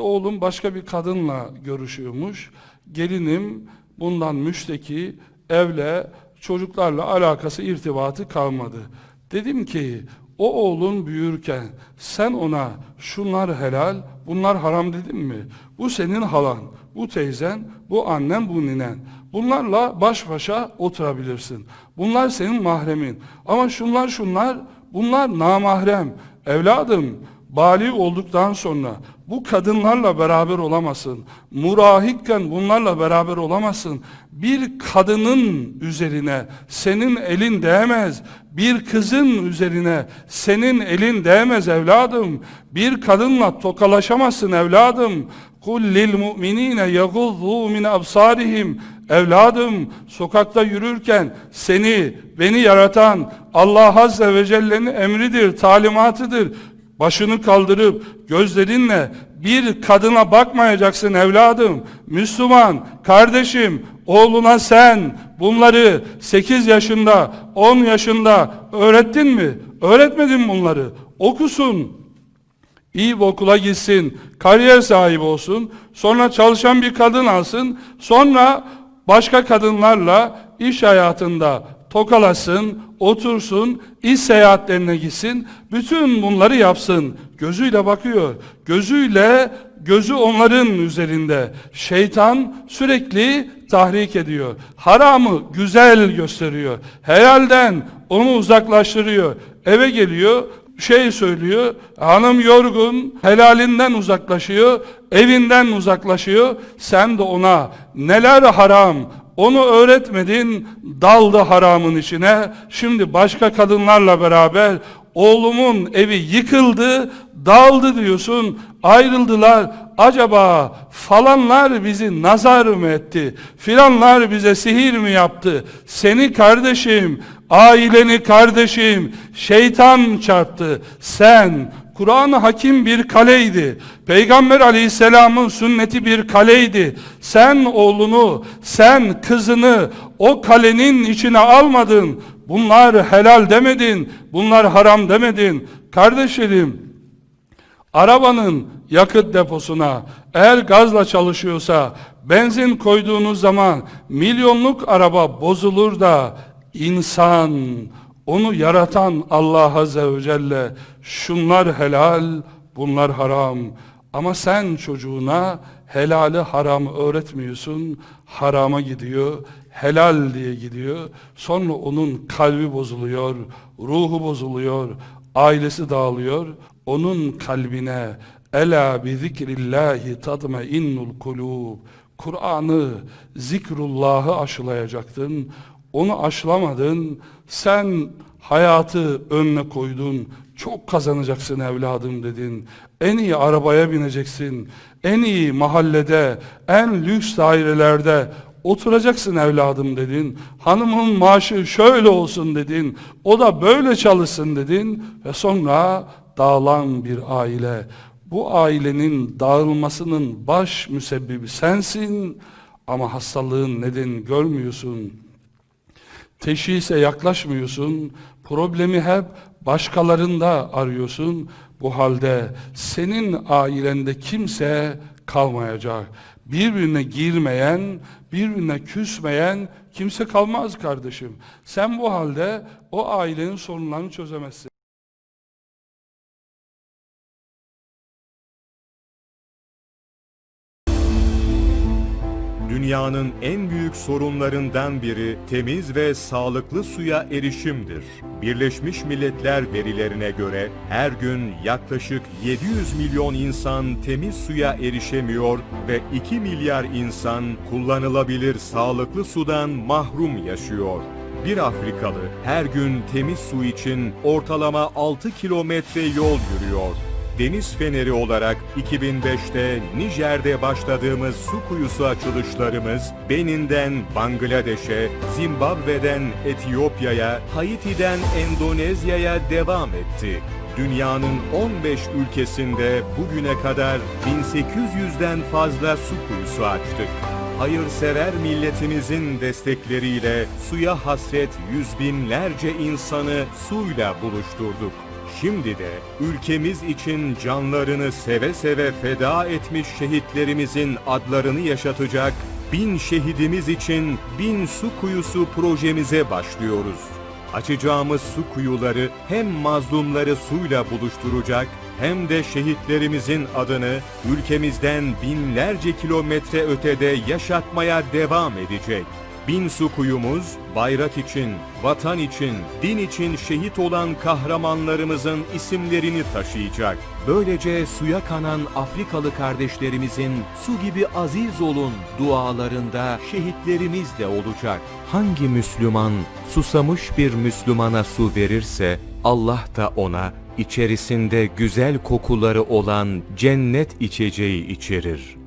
Oğlum başka bir kadınla görüşüyormuş. Gelinim bundan müşteki, evle, çocuklarla alakası, irtibatı kalmadı. Dedim ki o oğlun büyürken sen ona şunlar helal, bunlar haram dedin mi? Bu senin halan, bu teyzen, bu annen, bu ninen. Bunlarla baş başa oturabilirsin. Bunlar senin mahremin. Ama şunlar şunlar, bunlar namahrem. Evladım, bali olduktan sonra bu kadınlarla beraber olamazsın. Murahikken bunlarla beraber olamazsın. Bir kadının üzerine senin elin değmez. Bir kızın üzerine senin elin değmez evladım. Bir kadınla tokalaşamazsın evladım. Kul lil mu'minine yaguddu min absarihim. Evladım sokakta yürürken seni, beni yaratan Allah Azze ve Celle'nin emridir, talimatıdır. Başını kaldırıp gözlerinle bir kadına bakmayacaksın evladım. Müslüman, kardeşim, oğluna sen bunları 8 yaşında, 10 yaşında öğrettin mi? Öğretmedin bunları. Okusun, iyi bir okula gitsin, kariyer sahibi olsun, sonra çalışan bir kadın alsın, sonra başka kadınlarla iş hayatında tokalasın, otursun, iş seyahatlerine gitsin, bütün bunları yapsın. Gözüyle bakıyor. Gözüyle, gözü onların üzerinde. Şeytan sürekli tahrik ediyor. Haramı güzel gösteriyor. Helalden onu uzaklaştırıyor. Eve geliyor, şey söylüyor, hanım yorgun, helalinden uzaklaşıyor, evinden uzaklaşıyor. Sen de ona neler haram, onu öğretmedin, daldı haramın içine. Şimdi başka kadınlarla beraber oğlumun evi yıkıldı, dağıldı diyorsun, ayrıldılar. Acaba falanlar bizi nazar mı etti? Filanlar bize sihir mi yaptı? Seni kardeşim, aileni kardeşim, şeytan çarptı. Sen Kur'an-ı Hakim bir kaleydi. Peygamber aleyhisselamın sünneti bir kaleydi. Sen oğlunu, sen kızını o kalenin içine almadın. Bunlar helal demedin, bunlar haram demedin. Kardeşlerim, arabanın yakıt deposuna eğer gazla çalışıyorsa benzin koyduğunuz zaman milyonluk araba bozulur da insan onu yaratan Allah Azze ve Celle şunlar helal bunlar haram. Ama sen çocuğuna helali haram öğretmiyorsun harama gidiyor helal diye gidiyor. Sonra onun kalbi bozuluyor ruhu bozuluyor ailesi dağılıyor. Onun kalbine ela bi zikrillahi tatmainnul kulub. Kur'an'ı zikrullahı aşılayacaktın onu aşılamadın sen hayatı önüne koydun. Çok kazanacaksın evladım dedin. En iyi arabaya bineceksin. En iyi mahallede en lüks dairelerde oturacaksın evladım dedin. Hanımın maaşı şöyle olsun dedin. O da böyle çalışsın dedin. Ve sonra dağılan bir aile. Bu ailenin dağılmasının baş müsebbibi sensin. Ama hastalığın neden görmüyorsun teşhise yaklaşmıyorsun, problemi hep başkalarında arıyorsun. Bu halde senin ailende kimse kalmayacak. Birbirine girmeyen, birbirine küsmeyen kimse kalmaz kardeşim. Sen bu halde o ailenin sorunlarını çözemezsin. Dünyanın en büyük sorunlarından biri temiz ve sağlıklı suya erişimdir. Birleşmiş Milletler verilerine göre her gün yaklaşık 700 milyon insan temiz suya erişemiyor ve 2 milyar insan kullanılabilir sağlıklı sudan mahrum yaşıyor. Bir Afrikalı her gün temiz su için ortalama 6 kilometre yol yürüyor. Deniz Feneri olarak 2005'te Nijer'de başladığımız su kuyusu açılışlarımız Benin'den Bangladeş'e, Zimbabwe'den Etiyopya'ya, Haiti'den Endonezya'ya devam etti. Dünyanın 15 ülkesinde bugüne kadar 1800'den fazla su kuyusu açtık. Hayırsever milletimizin destekleriyle suya hasret yüz binlerce insanı suyla buluşturduk. Şimdi de ülkemiz için canlarını seve seve feda etmiş şehitlerimizin adlarını yaşatacak bin şehidimiz için bin su kuyusu projemize başlıyoruz. Açacağımız su kuyuları hem mazlumları suyla buluşturacak hem de şehitlerimizin adını ülkemizden binlerce kilometre ötede yaşatmaya devam edecek. Bin su kuyumuz bayrak için, vatan için, din için şehit olan kahramanlarımızın isimlerini taşıyacak. Böylece suya kanan Afrikalı kardeşlerimizin su gibi aziz olun dualarında şehitlerimiz de olacak. Hangi Müslüman susamış bir Müslümana su verirse Allah da ona içerisinde güzel kokuları olan cennet içeceği içerir.